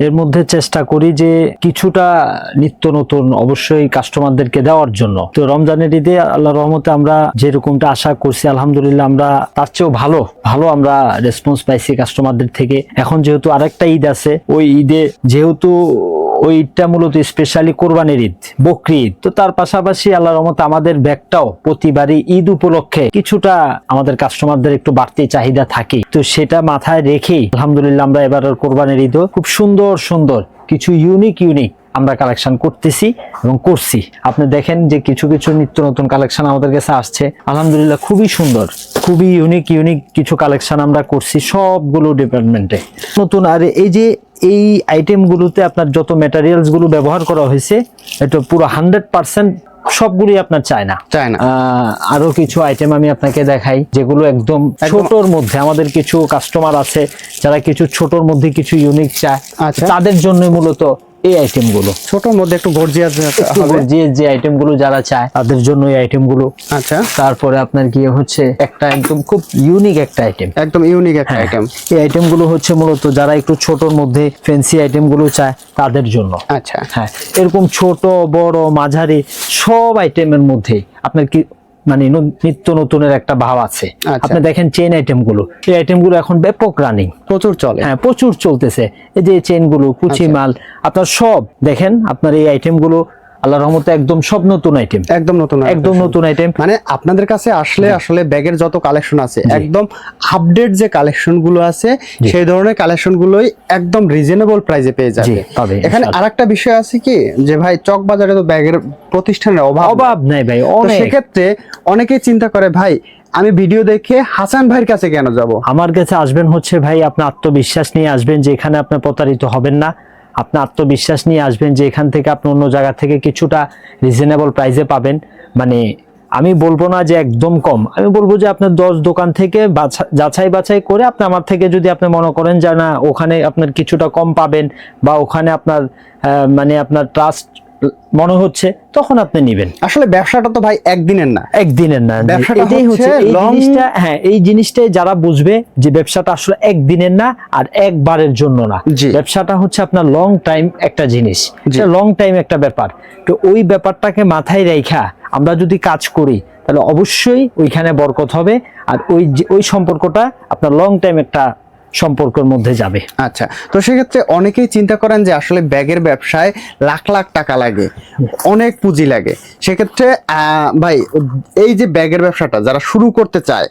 এর মধ্যে চেষ্টা করি যে কিছুটা নিত্য নতুন অবশ্যই কাস্টমারদেরকে দেওয়ার জন্য। তো রমজানের ঈদে আল্লাহ রহমতে আমরা যেরকমটা আশা করছি, আলহামদুলিল্লাহ আমরা তার চেয়েও ভালো ভালো আমরা রেসপন্স পাইছি কাস্টমারদের থেকে। এখন যেহেতু আরেকটা ঈদ আছে, ওই ঈদে যেহেতু ওই ঈদটা মূলত স্পেশালি কোরবানির ঈদ, বকরি ঈদ। তো তার পাশাপাশি আল্লাহ রহমত আমাদের ব্যাগটাও প্রতিবারই ঈদ উপলক্ষে কিছুটা আমাদের কাস্টমারদের একটু বাড়তি চাহিদা থাকে। তো সেটা মাথায় রেখেই আলহামদুলিল্লাহ আমরা এবার কোরবানির ঈদও খুব সুন্দর সুন্দর কিছু ইউনিক ইউনিক আমরা কালেকশন করতেছি এবং করছি। আপনি দেখেন যে কিছু কিছু নিত্য নতুন কালেকশন আমাদের কাছে আসছে। আলহামদুলিল্লাহ খুবই সুন্দর, খুবই ইউনিক ইউনিক কিছু কালেকশন আমরা করছি সবগুলো ডিপার্টমেন্টে নতুন আর এই যে এই আইটেমগুলোতে আপনার যত ম্যাটেরিয়ালসগুলো ব্যবহার করা হয়েছে এটা পুরো হান্ড্রেড পার্সেন্ট সবগুলি আপনার চায় না চায় না আরও কিছু আইটেম আমি আপনাকে দেখাই যেগুলো একদম ছোটর মধ্যে আমাদের কিছু কাস্টমার আছে যারা কিছু ছোটর মধ্যে কিছু ইউনিক চায়। আচ্ছা। তাদের জন্য মূলত এই আইটেমগুলো ছোটর মধ্যে একটু গর্জিয়াস হবে? যে যে আইটেমগুলো যারা চায় তাদের জন্য এই আইটেমগুলো আচ্ছা। তারপরে আপনার গিয়ে হচ্ছে একটা একদম খুব ইউনিক একটা আইটেম একদম ইউনিক একটা আইটেম এই আইটেমগুলো হচ্ছে মূলত যারা একটু ছোটর মধ্যে ফ্যান্সি আইটেমগুলো চায় তাদের জন্য। আচ্ছা। হ্যাঁ এরকম ছোট বড় মাঝারি সব আইটেমের মধ্যে আপনার কি মানে নিত্য নতুনের একটা ভাব আছে। আচ্ছা। আপনি দেখেন চেন আইটেমগুলো। এই আইটেমগুলো এখন ব্যাপক রানিং প্রচুর চলে। হ্যাঁ প্রচুর চলতেছে। এই যে চেনগুলো কুচি আচ্ছা। মাল আপনার সব দেখেন আপনার এই আইটেমগুলো আল্লাহ রহমতে একদম সব নতুন আইটেম একদম নতুন একদম নতুন আইটেম মানে আপনাদের কাছে আসলে আসলে ব্যাগের যত কালেকশন আছে একদম আপডেট যে কালেকশনগুলো আছে সেই ধরনের কালেকশন গুলোই একদম রিজনেবল প্রাইসে পেয়ে যাবে। এখানে। আরেকটা বিষয় আছে কি যে ভাই চক বাজারে তো ব্যাগের প্রতিষ্ঠানের অভাব অভাব নাই ভাই সেক্ষেত্রে অনেকেই চিন্তা করে ভাই আমি ভিডিও দেখে হাসান ভাইয়ের কাছে কেন যাব? আমার কাছে আসবেন হচ্ছে ভাই আপনার আত্মবিশ্বাস নিয়ে আসবেন যে এখানে আপনি প্রতারিত হবেন না। আপনার আত্মবিশ্বাস নিয়ে আসবেন যে এখান থেকে আপনি অন্য জায়গা থেকে কিছুটা রিজনেবল প্রাইসে পাবেন। মানে আমি বলব না যে একদম কম। আমি বলব যে আপনার দশ দোকান থেকে বাছা- যাচাই বাছাই করে আপনি আমার থেকে যদি আপনি মনে করেন যে না, ওখানে আপনার কিছুটা কম পাবেন বা ওখানে আপনার মানে আপনার ট্রাস্ট মনে হচ্ছে তখন আপনি নেবেন। আসলে ব্যবসাটা তো ভাই একদিনের না। একদিনের না এটাই হচ্ছে এই জিনিসটা হ্যাঁ এই জিনিসটাই যারা বুঝবে যে ব্যবসাটা আসলে একদিনের না আর একবারের জন্য না। ব্যবসাটা হচ্ছে আপনার লং টাইম একটা জিনিস। লং টাইম একটা ব্যাপার। তো ওই ব্যাপারটাকে মাথায় রেখা আমরা যদি কাজ করি তাহলে অবশ্যই ওইখানে বরকত হবে। আর ওই ওই সম্পর্কটা আপনার লং টাইম একটা সম্পর্কের মধ্যে যাবে। আচ্ছা তো সেক্ষেত্রে অনেকেই চিন্তা করেন যে আসলে ব্যাগের ব্যবসায় লাখ লাখ টাকা লাগে অনেক পুঁজি লাগে। সেক্ষেত্রে আহ, ভাই এই যে ব্যাগের ব্যবসাটা যারা শুরু করতে চায়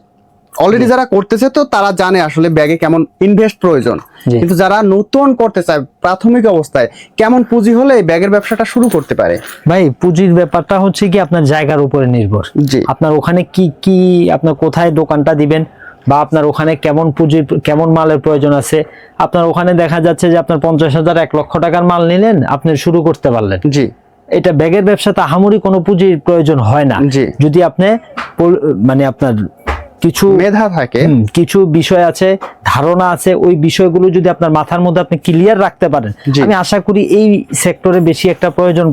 অলরেডি যারা করতেছে তো তারা জানে আসলে ব্যাগে কেমন ইনভেস্ট প্রয়োজন। কিন্তু যারা নতুন করতে চায় প্রাথমিক অবস্থায় কেমন পুঁজি হলে ব্যাগের ব্যবসাটা শুরু করতে পারে? ভাই পুঁজির ব্যাপারটা হচ্ছে কি আপনার জায়গার উপরে নির্ভর। আপনার ওখানে কি কি আপনার কোথায় দোকানটা দিবেন বা আপনার ওখানে কেমন পুঁজির কেমন মালের প্রয়োজন আছে আপনার ওখানে দেখা যাচ্ছে যে আপনার পঞ্চাশ হাজার এক লক্ষ টাকার মাল নিলেন আপনি শুরু করতে পারলেন জি এটা ব্যাগের ব্যবসাতে আহামরি কোনো পুঁজির প্রয়োজন হয় না। যদি আপনি মানে আপনার কিছু মেধা থাকে কিছু বিষয় আছে ধারণা আছে ওই বিষয়গুলো যদি আপনার মাথার মধ্যে আপনি ক্লিয়ার রাখতে পারেন। আমি আশা করি এই সেক্টরে বেশি একটা প্রয়োজন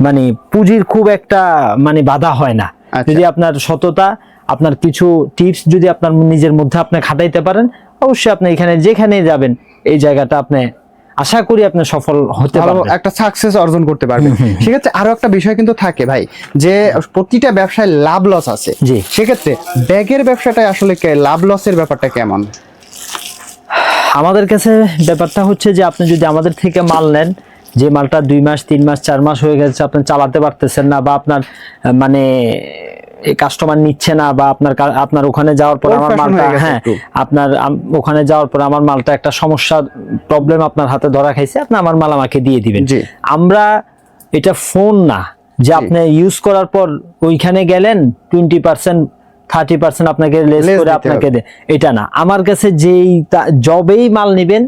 মানে পুঁজির খুব একটা মানে বাধা হয় না আচ্ছা। যদি আপনার সততা আপনার কিছু টিপস যদি আপনার নিজের মধ্যে আপনি খাটাইতে পারেন অবশ্যই আপনি এখানে যেখানে যাবেন এই জায়গাটা আপনি আশা করি আপনি সফল হতে পারবেন। একটা সাকসেস অর্জন করতে পারবে সেক্ষেত্রে আরও একটা বিষয় কিন্তু থাকে ভাই যে প্রতিটা ব্যবসায় লাভ লস আছে। জি। সেক্ষেত্রে ব্যাগের ব্যবসাটায় আসলে কে- লাভ লসের ব্যাপারটা কেমন? আমাদের কাছে ব্যাপারটা হচ্ছে যে আপনি যদি আমাদের থেকে মাল নেন যে মালটা দুই মাস তিন মাস চার মাস হয়ে গেছে আপনি চালাতে পারতেছেন না বা আপনার মানে কাস্টমার নিচ্ছে না বা আপনার আপনার ওখানে যাওয়ার পর আমার মালটা হ্যাঁ আপনার ওখানে যাওয়ার পর আমার মালটা একটা সমস্যা প্রবলেম আপনার হাতে ধরা খাইছে আপনি আমার মাল আমাকে দিয়ে দিবেন। আমরা এটা ফোন না যে আপনি ইউজ করার পর ওইখানে গেলেন টোয়েন্টি পার্সেন্ট থার্টি পার্সেন্ট আপনাকে লেস করে আপনাকে এটা না। আমার কাছে যেই জবেই মাল নেবেন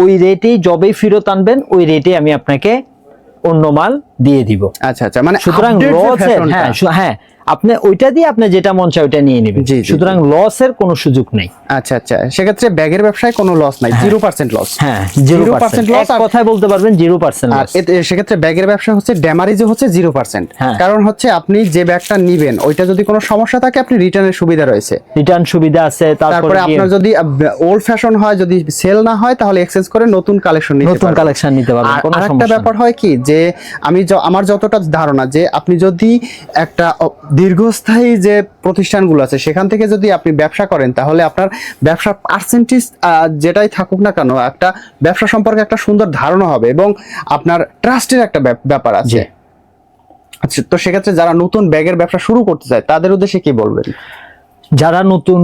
ওই রেটেই জবেই ফেরত আনবেন ওই রেটে আমি আপনাকে অন্য মাল দিয়ে দিব। আচ্ছা আচ্ছা মানে সুতরাং হ্যাঁ হ্যাঁ আপনি ওইটা দিয়ে আপনি যেটা মন চায় ওইটা নিয়ে নেবেন। সুতরাং লসের কোনো সুযোগ নেই। আচ্ছা আচ্ছা। সেক্ষেত্রে ব্যাগের ব্যবসায় কোনো লস নাই জিরো পার্সেন্ট লস হ্যাঁ জিরো 0% পার্সেন্ট আর- কথায় বলতে পারবেন জিরো পার্সেন্ট আর এতে সেক্ষেত্রে ব্যাগের ব্যবসা হচ্ছে ড্যামারিজে হচ্ছে জিরো পার্সেন্ট হ্যাঁ। কারণ হচ্ছে আপনি যে ব্যাগটা নিবেন ওইটা যদি কোনো সমস্যা থাকে আপনি রিটার্নের সুবিধা রয়েছে। রিটার্ন সুবিধা আছে তারপরে আপনার যদি ওল্ড ফ্যাশন হয় যদি সেল না হয় তাহলে এক্সচেঞ্জ করে নতুন কালেকশন নিতে নতুন কালেকশন নিতে পারবেন কোনো সমস্যা ব্যাপার হয় কি যে আমি আমার যতটা ধারণা যে আপনি যদি একটা দীর্ঘস্থায়ী যে প্রতিষ্ঠানগুলো আছে সেখান থেকে যদি আপনি ব্যবসা করেন তাহলে আপনার ব্যবসার পার্সেন্টেজ যেটাই থাকুক না কেন একটা ব্যবসা সম্পর্কে একটা সুন্দর ধারণা হবে এবং আপনার ট্রাস্টের একটা ব্যাপ- ব্যাপার আছে। আচ্ছা তো সেক্ষেত্রে যারা নতুন ব্যাগের ব্যবসা শুরু করতে চায় তাদের উদ্দেশ্যে কি বলবেন? যারা নতুন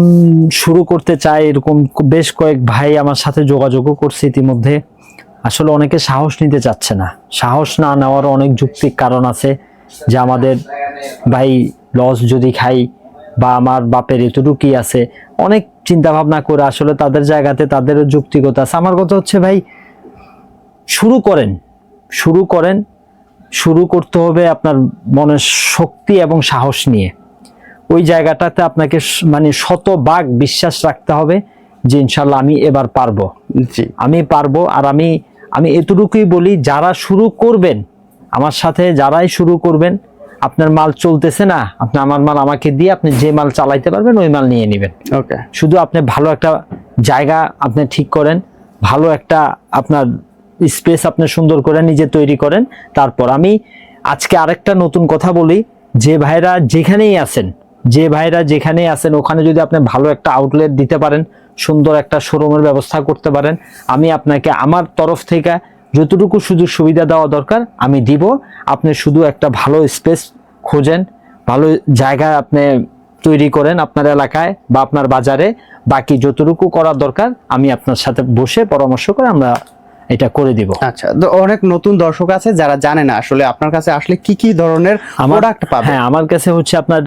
শুরু করতে চায় এরকম বেশ কয়েক ভাই আমার সাথে যোগাযোগও করছে ইতিমধ্যে। আসলে অনেকে সাহস নিতে চাচ্ছে না। সাহস না নেওয়ার অনেক যুক্তিক কারণ আছে যে আমাদের ভাই লস যদি খাই বা আমার বাপের এতটুকুই আছে অনেক চিন্তা ভাবনা করে আসলে তাদের জায়গাতে তাদেরও যুক্তিগত আছে। আমার কথা হচ্ছে ভাই শুরু করেন শুরু করেন শুরু করতে হবে আপনার মনের শক্তি এবং সাহস নিয়ে। ওই জায়গাটাতে আপনাকে মানে শতভাগ বিশ্বাস রাখতে হবে যে ইনশাল্লাহ আমি এবার পারব। আমি পারব আর আমি আমি এতটুকুই বলি যারা শুরু করবেন আমার সাথে যারাই শুরু করবেন আপনার মাল চলতেছে না আপনি আমার মাল আমাকে দিয়ে আপনি যে মাল চালাইতে পারবেন ওই মাল নিয়ে নেবেন। ওকে। শুধু আপনি ভালো একটা জায়গা আপনি ঠিক করেন ভালো একটা আপনার স্পেস আপনি সুন্দর করে নিজে তৈরি করেন। তারপর আমি আজকে আরেকটা নতুন কথা বলি যে ভাইরা যেখানেই আছেন যে ভাইরা যেখানেই আছেন ওখানে যদি আপনি ভালো একটা আউটলেট দিতে পারেন সুন্দর একটা শোরুমের ব্যবস্থা করতে পারেন আমি আপনাকে আমার তরফ থেকে যতটুকু সুযোগ সুবিধা দেওয়া দরকার আমি দিব। আপনি শুধু একটা ভালো স্পেস খোঁজেন ভালো জায়গা আপনি তৈরি করেন আপনার এলাকায় বা আপনার বাজারে। বাকি যতটুকু করার দরকার আমি আপনার সাথে বসে পরামর্শ করে আমরা এটা করে দিব। আচ্ছা তো অনেক নতুন দর্শক আছে যারা জানে না আসলে আপনার কাছে আসলে কি কি ধরনের প্রোডাক্ট পাবে? হ্যাঁ আমার কাছে হচ্ছে আপনার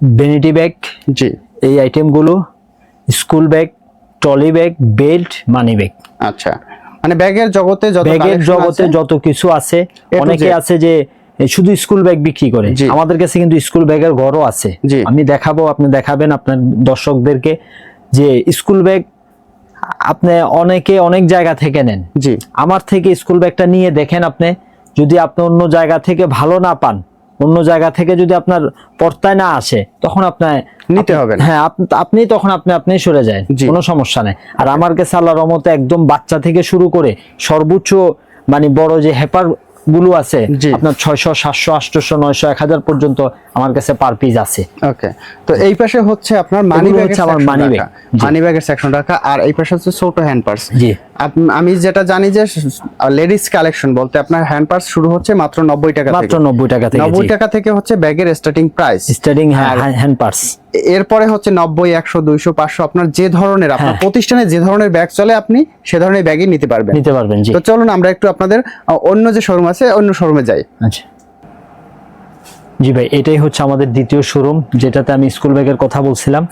ভ্যানিটি ব্যাগ জি। এই আইটেমগুলো school bag trolley bag belt money bag আচ্ছা মানে ব্যাগের জগতে যত ব্যাগের জগতে যত কিছু আছে অনেকে আছে যে শুধু স্কুল ব্যাগ বিক্রি করে। আমাদের কাছে কিন্তু স্কুল ব্যাগের ঘরও আছে। আমি দেখাবো আপনি দেখাবেন আপনার দর্শকদেরকে যে স্কুল ব্যাগ আপনি অনেকে অনেক জায়গা থেকে নেন। জি। আমার থেকে স্কুল ব্যাগটা নিয়ে দেখেন আপনি যদি আপনি অন্য জায়গা থেকে ভালো না পান অন্য জায়গা থেকে যদি আপনার পর্তায় না আসে তখন আপনার নিতে হবে হ্যাঁ আপ- আপনি তখন আপনি আপনি সরে যায়। কোনো সমস্যা নেই। আর আমার কাছে আল্লাহ রহমতে একদম বাচ্চা থেকে শুরু করে সর্বোচ্চ মানে বড় যে হেপারগুলো আছে। আপনার ছয়শো সাতশো আটশো নয়শো এক হাজার পর্যন্ত আমার কাছে পার পিস আছে। ওকে তো এই পাশে হচ্ছে আপনার মানি ব্যাগ হচ্ছে আমার মানি ব্যাগ মানি ব্যাগের সেকশন রাখা আর এই পাশে হচ্ছে ছোট হ্যান্ড পার্স জি। আমি যেটা জানি যে লেডিস কালেকশন বলতে আপনার হ্যান্ড পার্স শুরু হচ্ছে মাত্র নব্বই টাকা মাত্র থেকে। নব্বই টাকা থেকে নব্বই টাকা থেকে হচ্ছে ব্যাগের starting price starting hand purse এরপরে হচ্ছে নব্বই একশো দুইশো পাঁচশো আপনার যে ধরনের আপনার হ্যাঁ। প্রতিষ্ঠানে যে ধরনের ব্যাগ চলে আপনি সে ধরনের ব্যাগই নিতে পারবেন। নিতে পারবেন জি। তো চলুন আমরা একটু আপনাদের অন্য যে শোরুম আছে অন্য শোরুমে যাই। আচ্ছা। জি ভাই এটাই হচ্ছে আমাদের দ্বিতীয় শোরুম যেটাতে আমি স্কুল ব্যাগের কথা বলছিলাম।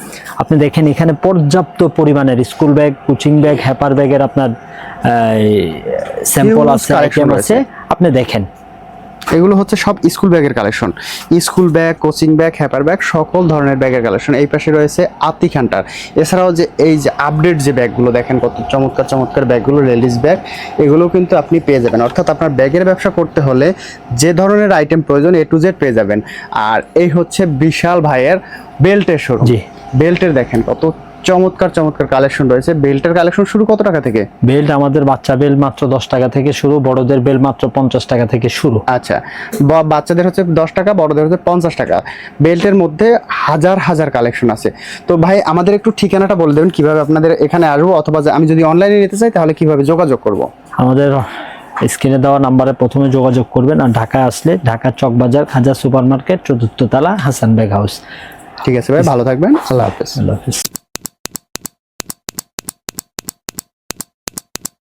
আপনি দেখেন এখানে পর্যাপ্ত পরিমাণের স্কুল ব্যাগ কোচিং ব্যাগ হ্যাপার ব্যাগের আপনার স্যাম্পল আছে আইটেম আছে। আপনি দেখেন এগুলো হচ্ছে সব স্কুল ব্যাগের collection. School bag coaching bag হ্যাপার bag সকল ধরনের ব্যাগের কালেকশন। এই পাশে রয়েছে আতি খান্টার এছাড়াও যে এই যে আপডেট যে ব্যাগগুলো দেখেন কত চমৎকার চমৎকার ব্যাগগুলো লেডিস ব্যাগ এগুলো কিন্তু আপনি পেয়ে যাবেন। অর্থাৎ আপনার ব্যাগের ব্যবসা করতে হলে যে ধরনের আইটেম প্রয়োজন এ টু জেড পেয়ে যাবেন। আর এই হচ্ছে বিশাল ভাইয়ের বেল্টের শোরুম জি। বেল্টের দেখেন কত চমৎকার চমৎকার কালেকশন রয়েছে। বেল্টের কালেকশন শুরু কত টাকা থেকে? বেল্ট আমাদের বাচ্চা বেল মাত্র দশ টাকা থেকে শুরু বড়দের বেল মাত্র পঞ্চাশ টাকা থেকে শুরু। আচ্ছা বাচ্চাদের হচ্ছে দশ টাকা বড়দের হচ্ছে পঞ্চাশ টাকা। বেল্টের মধ্যে হাজার হাজার কালেকশন আছে। তো ভাই আমাদের একটু ঠিকানাটা বলে দেবেন কীভাবে আপনাদের এখানে আসব? অথবা আমি যদি অনলাইনে নিতে চাই তাহলে কীভাবে যোগাযোগ করব? আমাদের স্ক্রিনে দেওয়া নাম্বারে প্রথমে যোগাযোগ করবেন আর ঢাকায় আসলে ঢাকা চকবাজার খাজা সুপার মার্কেট চতুর্থ তালা হাসান ব্যাগ হাউস ঠিক আছে ভাই ভালো থাকবেন আল্লাহ হাফেজ। আল্লাহ হাফিজ।